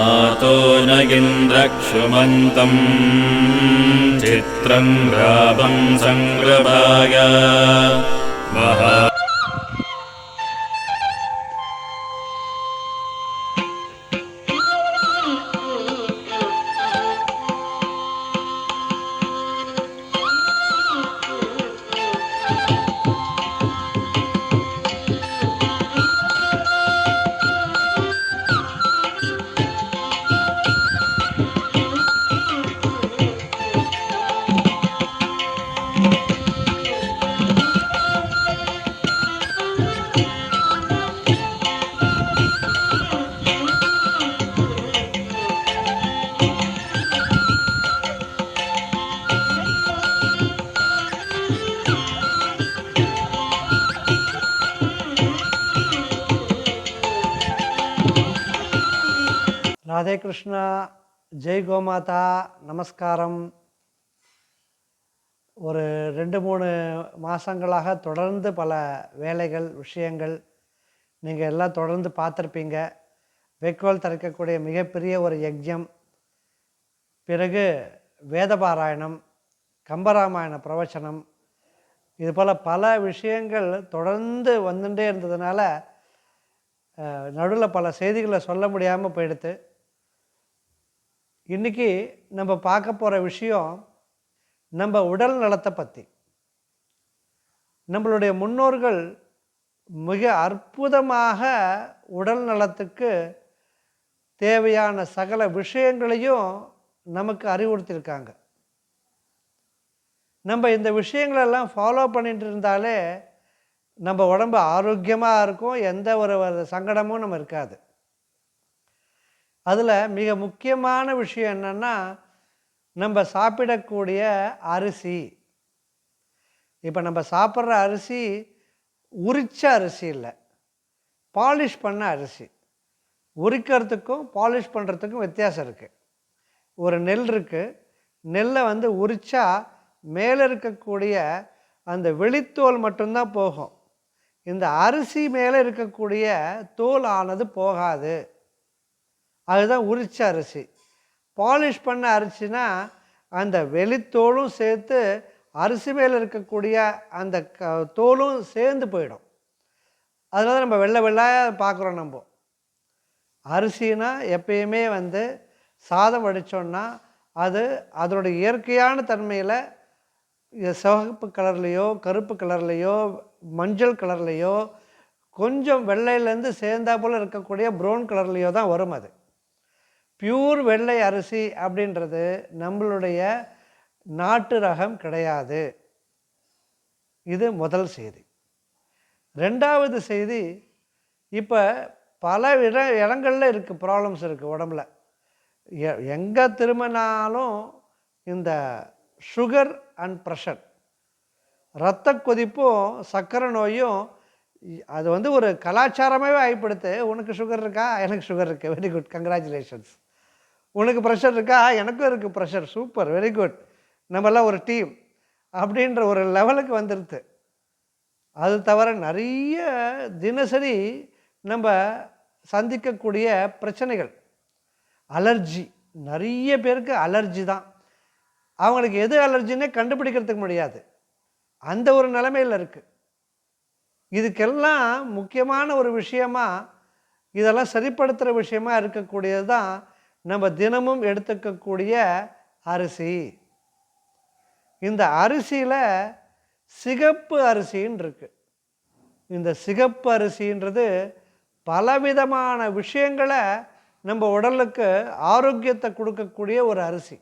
आतो नगिन्द्रक्षुमन्तम् चित्रम् ग्रामम् सङ्ग्रभाय महा ராதே கிருஷ்ணா ஜெய் கோமாதா நமஸ்காரம். ஒரு ரெண்டு மூணு மாதங்களாக தொடர்ந்து பல வேலைகள் விஷயங்கள் நீங்கள் எல்லாம் தொடர்ந்து பார்த்துருப்பீங்க. வைக்கோல் திறக்கக்கூடிய மிகப்பெரிய ஒரு யஜ்யம். பிறகு வேதபாராயணம் கம்பராமாயண பிரவச்சனம். இது போல் பல விஷயங்கள் தொடர்ந்து வந்துட்டே இருந்ததுனால நடுவில் பல செய்திகளை சொல்ல முடியாமல் போயிடுது இன்றைக்கி நம்ம பார்க்க போகிற விஷயம் நம்ம உடல் நலத்தை பற்றி நம்மளுடைய முன்னோர்கள் மிக அற்புதமாக உடல் நலத்துக்கு தேவையான சகல விஷயங்களையும் நமக்கு அறிவுறுத்தியிருக்காங்க. நம்ம இந்த விஷயங்களெல்லாம் ஃபாலோ பண்ணிட்டு இருந்தாலே நம்ம உடம்பு ஆரோக்கியமாக இருக்கும் எந்த ஒரு ஒரு சங்கடமும் நம்ம இருக்காது. அதில் மிக முக்கியமான விஷயம் என்னென்னா நம்ம சாப்பிடக்கூடிய அரிசி. இப்போ நம்ம சாப்பிட்ற அரிசி உரிச்ச அரிசி இல்லை. பாலிஷ் பண்ண அரிசி. உரிக்கிறதுக்கும் பாலிஷ் பண்ணுறதுக்கும் வித்தியாசம் இருக்குது ஒரு நெல் இருக்குது நெல்லை வந்து உரிச்சா மேலே இருக்கக்கூடிய அந்த வெளித்தோல் மட்டும்தான் போகும். இந்த அரிசி மேலே இருக்கக்கூடிய தோல் ஆனது போகாது. அதுதான் உரிச்ச அரிசி. பாலிஷ் பண்ண அரிசினா அந்த வெளித்தோலும் சேர்த்து அரிசி மேலே இருக்கக்கூடிய அந்த க தோலும் சேர்ந்து போயிடும். அதனால தான் நம்ம வெள்ளை வெள்ளையாக பார்க்குறோம் நம்ம. அரிசினா எப்பயுமே வந்து சாதம் வடித்தோன்னா அது அதனுடைய இயற்கையான தன்மையில் சிவப்பு கலர்லேயோ கருப்பு கலர்லேயோ மஞ்சள் கலர்லேயோ கொஞ்சம் வெள்ளையிலேருந்து சேர்ந்தா போல் இருக்கக்கூடிய ப்ரௌன் கலர்லேயோ தான் வரும் அது. பியூர் வெள்ளை அரிசி அப்படின்றது நம்மளுடைய நாட்டு ரகம் கிடையாது. இது முதல் செய்தி. ரெண்டாவது செய்தி இப்போ பல இட இடங்களில் இருக்குது ப்ராப்ளம்ஸ் இருக்குது உடம்புல. எ எங்கே திரும்பினாலும் இந்த சுகர் அண்ட் ப்ரெஷர் இரத்த கொதிப்பும் சர்க்கரை நோயும் அது வந்து ஒரு கலாச்சாரமாகவே ஆகிப்படுத்து உனக்கு சுகர் இருக்கா? எனக்கு சுகர் இருக்குது வெரி குட் கங்க்ராச்சுலேஷன்ஸ் உனக்கு ப்ரெஷர் இருக்கா? எனக்கும் இருக்குது ப்ரெஷர் சூப்பர் வெரி குட் நம்மெல்லாம் ஒரு டீம் அப்படின்ற ஒரு லெவலுக்கு வந்துடுது அது தவிர நிறைய தினசரி நம்ம சந்திக்கக்கூடிய பிரச்சனைகள். அலர்ஜி நிறைய பேருக்கு அலர்ஜி தான். அவங்களுக்கு எது அலர்ஜின்னே கண்டுபிடிக்கிறதுக்கு முடியாது. அந்த ஒரு நிலைமையில் இருக்குது இதுக்கெல்லாம் முக்கியமான ஒரு விஷயமா இதெல்லாம் சரிப்படுத்துகிற விஷயமா இருக்கக்கூடியது தான் நம்ம தினமும் எடுத்துக்கக்கூடிய அரிசி. இந்த அரிசியில் சிகப்பு அரிசின்னு இருக்குது இந்த சிகப்பு அரிசின்றது பலவிதமான விஷயங்களை நம்ம உடலுக்கு ஆரோக்கியத்தை கொடுக்கக்கூடிய ஒரு அரிசி.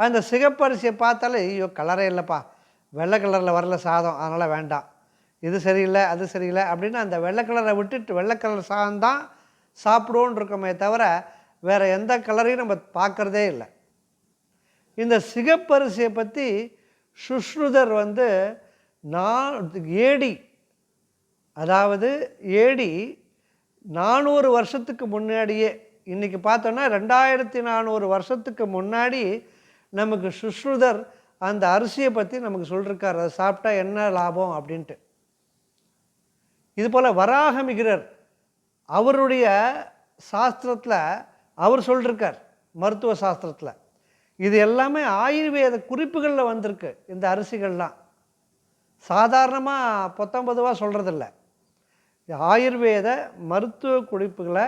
அந்த சிகப்பு அரிசியை பார்த்தாலே ஐயோ கலரே இல்லைப்பா. வெள்ளை கலரில் வரல சாதம் அதனால் வேண்டாம். இது சரியில்லை அது சரியில்லை அப்படின்னு அந்த வெள்ளை கலரை விட்டுட்டு வெள்ளை கலர் சாதம் தான் சாப்பிடுவோன்னு இருக்கோமே தவிர வேறு எந்த கலரையும் நம்ம பார்க்குறதே இல்லை. இந்த சிகப்பரிசியை பற்றி சுஷ்ருதர் வந்து நான் ஏடி அதாவது ஏடி நானூறு வருஷத்துக்கு முன்னாடியே இன்றைக்கி பார்த்தோன்னா ரெண்டாயிரத்தி நானூறு வருஷத்துக்கு முன்னாடி நமக்கு சுஷ்ருதர் அந்த அரிசியை பற்றி நமக்கு சொல்லிருக்கார். அதை சாப்பிட்டா என்ன லாபம் அப்படின்ட்டு. இது போல் வராகமிகிரர் அவருடைய சாஸ்திரத்தில் அவர் சொல்லிருக்கார் மருத்துவ சாஸ்திரத்தில். இது எல்லாமே ஆயுர்வேத குறிப்புகளில் வந்திருக்கு இந்த அரிசிகள்லாம். சாதாரணமாக பொத்தம்பதுவாக சொல்கிறதில்ல ஆயுர்வேத மருத்துவ குறிப்புகளை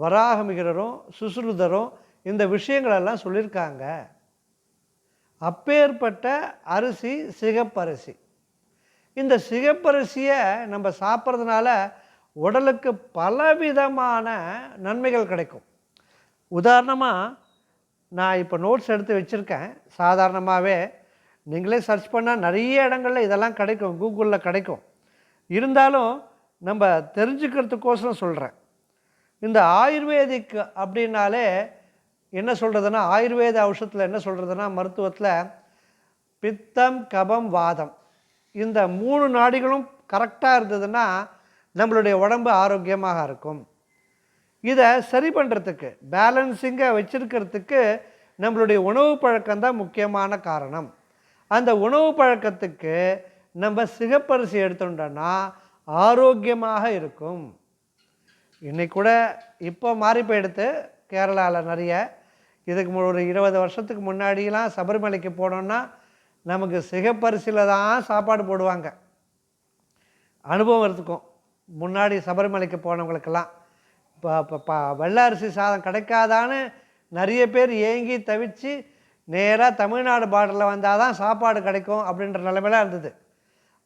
வராகமிகரரும் சுசுருதரும் இந்த விஷயங்களெல்லாம் சொல்லியிருக்காங்க அப்பேற்பட்ட அரிசி சிகப்பரிசி. இந்த சிகப்பரிசியை நம்ம சாப்பிட்றதுனால உடலுக்கு பலவிதமான நன்மைகள் கிடைக்கும். உதாரணமாக நான் இப்போ நோட்ஸ் எடுத்து வச்சுருக்கேன். சாதாரணமாகவே நீங்களே சர்ச் பண்ணால் நிறைய இடங்களில் இதெல்லாம் கிடைக்கும். கூகுளில் கிடைக்கும். இருந்தாலும் நம்ம தெரிஞ்சுக்கிறதுக்கோசரம் சொல்கிறேன் இந்த ஆயுர்வேதிக் அப்படின்னாலே என்ன சொல்கிறதுனா ஆயுர்வேத ஔஷத்தில் என்ன சொல்கிறதுனா மருத்துவத்தில் பித்தம் கபம் வாதம். இந்த மூணு நாடிகளும் கரெக்டாக இருந்ததுன்னா நம்மளுடைய உடம்பு ஆரோக்கியமாக இருக்கும். இதை சரி பண்ணுறதுக்கு பேலன்சிங்காக வச்சிருக்கிறதுக்கு நம்மளுடைய உணவு பழக்கம் தான் முக்கியமான காரணம். அந்த உணவு பழக்கத்துக்கு நம்ம சிகப்பரிசி எடுத்துட்டோம்னா ஆரோக்கியமாக இருக்கும். இன்னைக்கு கூட இப்போ மாறி போயிடுத்து கேரளாவில் நிறைய. இதுக்கு மு- ஒரு இருபது வருஷத்துக்கு முன்னாடிலாம் சபரிமலைக்கு போனோன்னா நமக்கு சிகப்பரிசியில் தான் சாப்பாடு போடுவாங்க. அனுபவம் இருக்கும். முன்னாடி சபரிமலைக்கு போனவங்களுக்கெல்லாம். வெள்ளை அரிசி சாதம் கிடைக்காதான்னு நிறைய பேர் ஏங்கி தவிச்சு நேராக தமிழ்நாடு பார்டரில் வந்தால் தான் சாப்பாடு கிடைக்கும் அப்படின்ற நிலைமையில இருந்தது.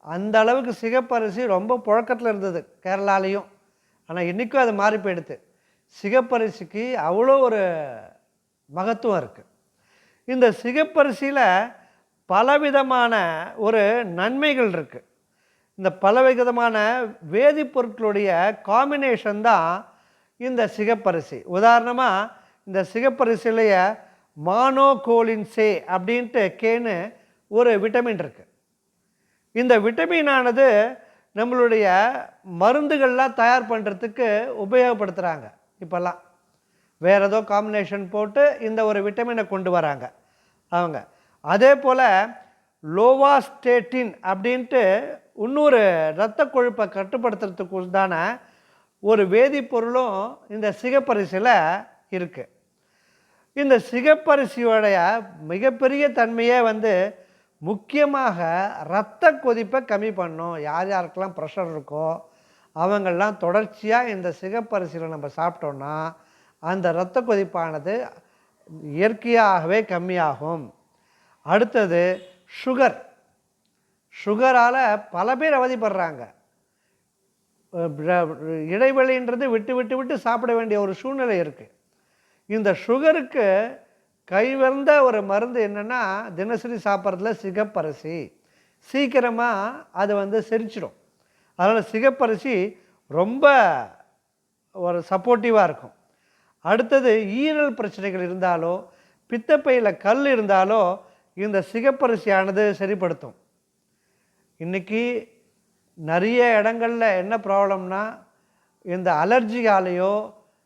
அந்த அளவுக்கு சிகப்பரிசி ரொம்ப புழக்கத்தில் இருந்தது கேரளாலேயும். ஆனால் இன்றைக்கும் அது மாறி போயிடுது. சிகப்பரிசிக்கு அவ்வளோ ஒரு மகத்துவம் இருக்குது இந்த சிகப்பரிசியில் பலவிதமான ஒரு நன்மைகள் இருக்குது இந்த பலவிதமான வேதிப்பொருட்களுடைய காம்பினேஷன் தான் இந்த சிகப்பரிசி. உதாரணமாக இந்த சிகப்பரிசிலேயே மானோகோலின் சே அப்படின்ட்டு கேன்னு ஒரு விட்டமின் இருக்குது இந்த விட்டமினானது நம்மளுடைய மருந்துகள்லாம் தயார் பண்ணுறதுக்கு உபயோகப்படுத்துகிறாங்க இப்போல்லாம். வேறு ஏதோ காம்பினேஷன் போட்டு இந்த ஒரு விட்டமினை கொண்டு வராங்க அவங்க. அதே போல் லோவாஸ்டேட்டின் அப்படின்ட்டு இன்னொரு இரத்த கொழுப்பை கட்டுப்படுத்துறதுக்கு உண்டான ஒரு வேதிப்பொருளும் இந்த சிகப்பரிசியில் இருக்குது இந்த சிகப்பரிசியோடைய மிகப்பெரிய தன்மையே வந்து முக்கியமாக இரத்த கொதிப்பை கம்மி பண்ணும். யார் யாருக்கெல்லாம் ப்ரெஷர் இருக்கோ அவங்கெல்லாம் தொடர்ச்சியாக இந்த சிகப்பரிசியில் நம்ம சாப்பிட்டோன்னா அந்த இரத்த கொதிப்பானது இயற்கையாகவே கம்மியாகும். அடுத்தது சுகர் சுகரால் பல பேர் அவதிப்படுறாங்க. இடைவெளின்றது விட்டு விட்டு விட்டு சாப்பிட வேண்டிய ஒரு சூழ்நிலை இருக்குது இந்த சுகருக்கு கைவந்த ஒரு மருந்து என்னென்னா தினசரி சாப்பிட்றதுல சிகப்பரிசி. சீக்கிரமாக அது வந்து செரிச்சிடும் அதனால் சிகப்பரிசி ரொம்ப ஒரு சப்போர்ட்டிவாக இருக்கும். அடுத்தது ஈரல் பிரச்சனைகள் இருந்தாலோ பித்தப்பையில் கல் இருந்தாலோ இந்த சிகப்பரிசியானது சரிப்படுத்தும். இன்றைக்கி நிறைய இடங்களில் என்ன ப்ராப்ளம்னா இந்த அலர்ஜியாலேயோ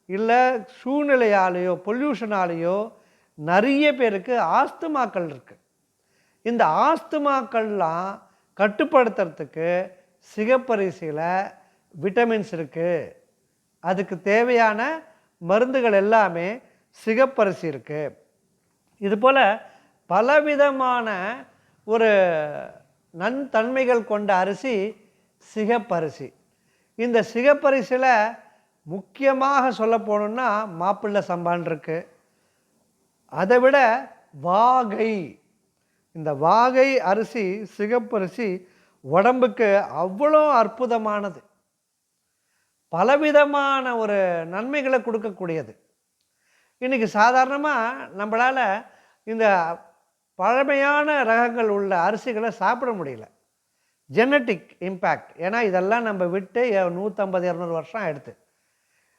இல்லை சூழ்நிலையாலேயோ பொல்யூஷனாலேயோ நிறைய பேருக்கு ஆஸ்துமாக்கள் இருக்குது இந்த ஆஸ்துமாக்கள்லாம் கட்டுப்படுத்துறதுக்கு சிகப்பரிசியில் விட்டமின்ஸ் இருக்குது அதுக்கு தேவையான மருந்துகள் எல்லாமே சிகப்பரிசி இருக்குது இது போல் பலவிதமான ஒரு நன்தன்மைகள் கொண்ட அரிசி சிகப்பரிசி. இந்த சிகப்பரிசியில் முக்கியமாக சொல்ல போகணுன்னா மாப்பிள்ளை சம்பான் இருக்கு. அதை விட வாகை. இந்த வாகை அரிசி சிகப்பரிசி உடம்புக்கு அவ்வளோ அற்புதமானது. பலவிதமான ஒரு நன்மைகளை கொடுக்கக்கூடியது. இன்றைக்கி சாதாரணமாக நம்மளால் இந்த பழமையான ரகங்கள் உள்ள அரிசிகளை சாப்பிட முடியல. ஜெனட்டிக் இம்பேக்ட் ஏன்னா இதெல்லாம் நம்ம விட்டு நூற்றம்பது இரநூறு வருஷம் ஆயிடுது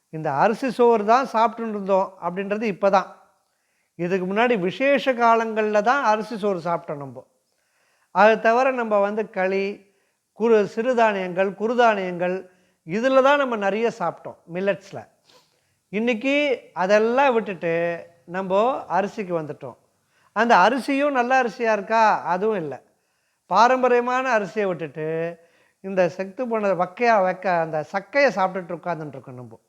இந்த அரிசி சோறு தான் சாப்பிட்டுன்னு இருந்தோம் அப்படின்றது இப்போ தான் இதுக்கு முன்னாடி விசேஷ காலங்களில் தான் அரிசி சோறு சாப்பிட்டோம் நம்ம. அது தவிர நம்ம வந்து களி குறு சிறுதானியங்கள் குறுதானியங்கள் இதில் தான் நம்ம நிறைய சாப்பிட்டோம் மில்லட்ஸில் இன்றைக்கி அதெல்லாம் விட்டுட்டு நம்ம அரிசிக்கு வந்துட்டோம். அந்த அரிசியும் நல்ல அரிசியாக இருக்கா? அதுவும் இல்லை. பாரம்பரியமான அரிசியை விட்டுட்டு இந்த செத்து போன வக்கையாக வைக்க அந்த சக்கையை சாப்பிட்டுட்டு உட்காந்துட்டுருக்கோம் நம்ம.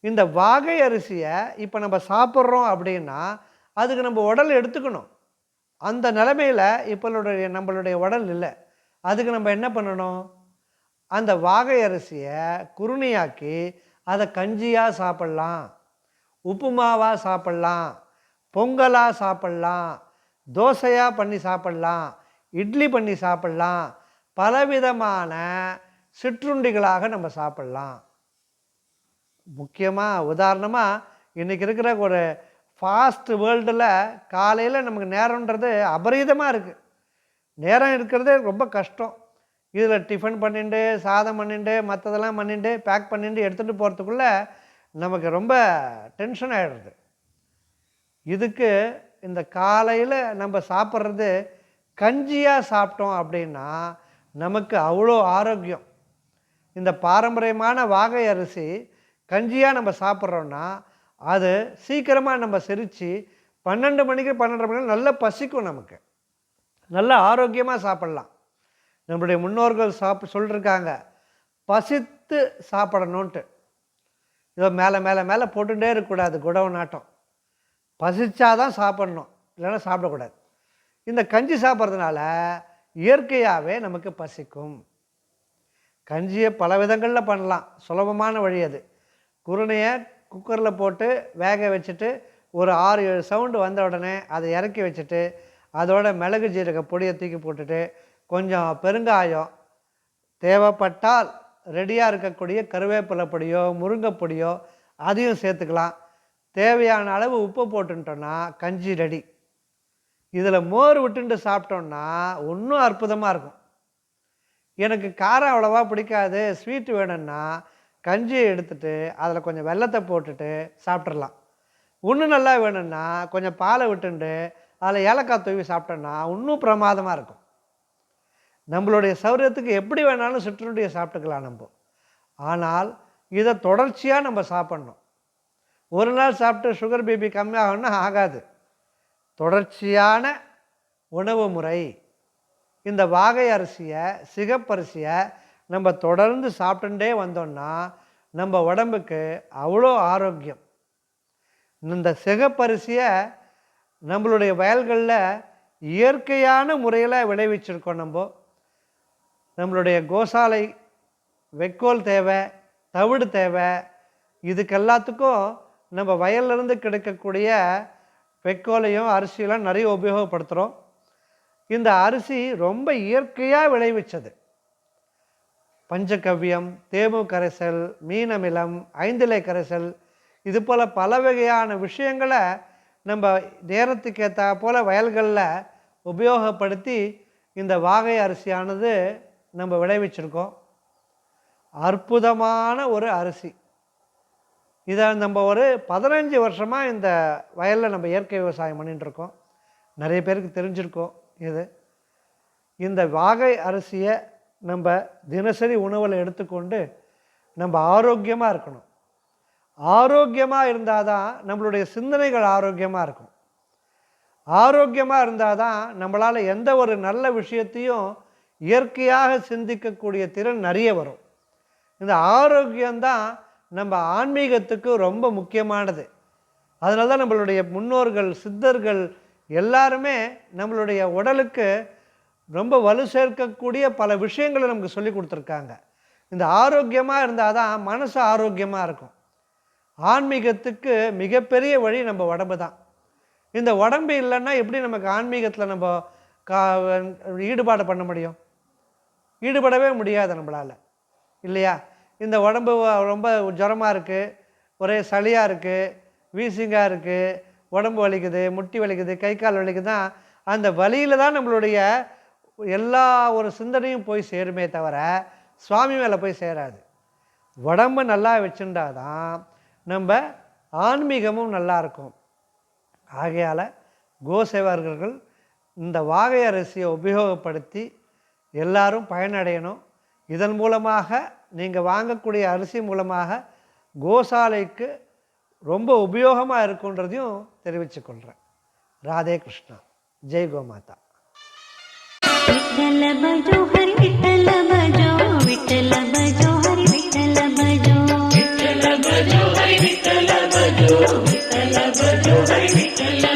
இந்த வாகை அரிசியை இப்போ நம்ம சாப்பிட்றோம் அப்படின்னா அதுக்கு நம்ம உடல் எடுத்துக்கணும். அந்த நிலமையில் இப்போளுடைய நம்மளுடைய உடல் இல்லை. அதுக்கு நம்ம என்ன பண்ணணும்? அந்த வாகை அரிசியை குருணியாக்கி அதை கஞ்சியாக சாப்பிட்லாம் உப்புமாவாக சாப்பிட்லாம் பொங்கலாக சாப்பிட்லாம் தோசையாக பண்ணி சாப்பிட்லாம் இட்லி பண்ணி சாப்பிட்லாம். பலவிதமான சிற்றுண்டிகளாக நம்ம சாப்பிட்லாம். முக்கியமாக உதாரணமாக இன்றைக்கி இருக்கிற ஒரு ஃபாஸ்ட் வேர்ல்டில் காலையில் நமக்கு நேரம்ன்றது அபரீதமாக இருக்குது நேரம் இருக்கிறதே ரொம்ப கஷ்டம். இதில் டிஃபன் பண்ணிட்டு சாதம் பண்ணிட்டு மற்றதெல்லாம் பண்ணிட்டு பேக் பண்ணிட்டு எடுத்துகிட்டு போகிறதுக்குள்ளே நமக்கு ரொம்ப டென்ஷன் ஆகிடுது இதுக்கு இந்த காலையில் நம்ம சாப்பிட்றது கஞ்சியாக சாப்பிட்டோம் அப்படின்னா நமக்கு அவ்வளோ ஆரோக்கியம். இந்த பாரம்பரியமான வாகை அரிசி கஞ்சியாக நம்ம சாப்பிட்றோன்னா அது சீக்கிரமாக நம்ம செரித்து பன்னெண்டு மணிக்கு பன்னெண்டு மணிக்கு நல்லா பசிக்கும் நமக்கு. நல்ல ஆரோக்கியமாக சாப்பிட்லாம். நம்மளுடைய முன்னோர்கள் சாப் சொல்லிருக்காங்க பசித்து சாப்பிடணுன்ட்டு இதோ மேலே மேலே மேலே போட்டுகிட்டே இருக்கக்கூடாது குடவு நாட்டம். பசிச்சாதான் சாப்பிட்ணும் இல்லைன்னா சாப்பிடக்கூடாது. இந்த கஞ்சி சாப்பிட்றதுனால இயற்கையாகவே நமக்கு பசிக்கும். கஞ்சியை பல விதங்களில் பண்ணலாம். சுலபமான வழி அது. குருணையை குக்கரில் போட்டு வேக வச்சுட்டு ஒரு ஆறு ஏழு சவுண்டு வந்த உடனே அதை இறக்கி வச்சுட்டு அதோட மிளகு ஜீரக பொடியை தூக்கி போட்டுட்டு கொஞ்சம் பெருங்காயம் தேவைப்பட்டால் ரெடியாக இருக்கக்கூடிய கருவேப்பிலை பொடியோ முருங்கை பொடியோ அதையும் சேர்த்துக்கலாம். தேவையான அளவு உப்பு போட்டுட்டோன்னா கஞ்சி ரெடி. இதில் மோர் விட்டுண்டு சாப்பிட்டோன்னா இன்னும் அற்புதமாக இருக்கும். எனக்கு காரம் அவ்வளோவா பிடிக்காது ஸ்வீட் வேணும்னா கஞ்சியை எடுத்துட்டு அதில் கொஞ்சம் வெல்லத்தை போட்டுட்டு சாப்பிட்றலாம் இன்னும் நல்லா வேணும்னா கொஞ்சம் பாலை விட்டுண்டு அதில் ஏலக்காய் தூவி சாப்பிட்டோன்னா இன்னும் பிரமாதமாக இருக்கும். நம்மளுடைய சௌரியத்துக்கு எப்படி வேணாலும் சிற்றுண்டியை சாப்பிட்டுக்கலாம் நம்ம. ஆனால் இதை தொடர்ச்சியாக நம்ம சாப்பிட்ணும். ஒரு நாள் சாப்பிட்டு சுகர் பிபி கம்மியாகணும்னா ஆகாது. தொடர்ச்சியான உணவு முறை. இந்த வாகை அரிசியை சிகப்பரிசியை நம்ம தொடர்ந்து சாப்பிட்டுட்டே வந்தோம்னா நம்ம உடம்புக்கு அவ்வளோ ஆரோக்கியம். இந்த சிகப்பரிசியை நம்மளுடைய வயல்களில் இயற்கையான முறையில் விளைவிச்சிருக்கோம் நம்ம. நம்மளுடைய கோசாலை வெக்கோல் தேவை தவிடு தேவை. இதுக்கு எல்லாத்துக்கும் நம்ம வயல்லேருந்து கிடைக்கக்கூடிய வைக்கோலையும் அரிசியெல்லாம் நிறைய உபயோகப்படுத்துகிறோம் இந்த அரிசி ரொம்ப இயற்கையாக விளைவிச்சது. பஞ்சகவ்யம் தேமு கரைசல் மீனமிலம் ஐந்திலை கரைசல் இது போல் பல வகையான விஷயங்களை நம்ம நேரத்துக்கு ஏற்றா போல் வயல்களில் உபயோகப்படுத்தி இந்த வாகை அரிசியானது நம்ம விளைவிச்சிருக்கோம். அற்புதமான ஒரு அரிசி. இதை நம்ம ஒரு பதினஞ்சு வருஷமாக இந்த வயலில் நம்ம இயற்கை விவசாயம் பண்ணிட்டு நிறைய பேருக்கு தெரிஞ்சிருக்கோம் இது. இந்த வாகை அரிசியை நம்ம தினசரி உணவில் எடுத்துக்கொண்டு நம்ம ஆரோக்கியமாக இருக்கணும். ஆரோக்கியமாக இருந்தால் தான் நம்மளுடைய சிந்தனைகள் ஆரோக்கியமாக இருக்கும். ஆரோக்கியமாக இருந்தால் தான் நம்மளால் எந்த ஒரு நல்ல விஷயத்தையும் இயற்கையாக சிந்திக்கக்கூடிய திறன் நிறைய வரும். இந்த ஆரோக்கியம்தான் நம்ம ஆன்மீகத்துக்கு ரொம்ப முக்கியமானது. அதனால தான் நம்மளுடைய முன்னோர்கள் சித்தர்கள் எல்லாருமே நம்மளுடைய உடலுக்கு ரொம்ப வலு சேர்க்கக்கூடிய பல விஷயங்களை நமக்கு சொல்லி கொடுத்துருக்காங்க. இந்த ஆரோக்கியமாக இருந்தால் தான் மனசு ஆரோக்கியமாக இருக்கும். ஆன்மீகத்துக்கு மிகப்பெரிய வழி நம்ம உடம்பு தான். இந்த உடம்பு இல்லைன்னா எப்படி நமக்கு ஆன்மீகத்தில் நம்ம கா ஈடுபாடு பண்ண முடியும்? ஈடுபடவே முடியாது நம்மளால். இல்லையா? இந்த உடம்பு ரொம்ப ஜுரமாக இருக்குது ஒரே சளியாக இருக்குது வீசிங்காக இருக்குது உடம்பு வலிக்குது முட்டி வலிக்குது கை கால் வலிக்குதுன்னா அந்த வலியில் தான் நம்மளுடைய எல்லா ஒரு சிந்தனையும் போய் சேருமே தவிர சுவாமி மேலே போய் சேராது. உடம்பு நல்லா வச்சுருந்தா தான் நம்ம ஆன்மீகமும் நல்லா இருக்கும். ஆகையால் கோசேவர்கள் இந்த வாகை அரிசியை உபயோகப்படுத்தி எல்லாரும் பயனடையணும். இதன் மூலமாக நீங்கள் வாங்கக்கூடிய அரிசி மூலமாக கோசாலைக்கு ரொம்ப உபயோகமாக இருக்குன்றதையும் தெரிவித்துக்கொள்கிறேன் ராதே கிருஷ்ணா. ஜெய் கோமாதா. விட்டல பஜோ விட்டல பஜோ. விட்டல பஜோ விட்டல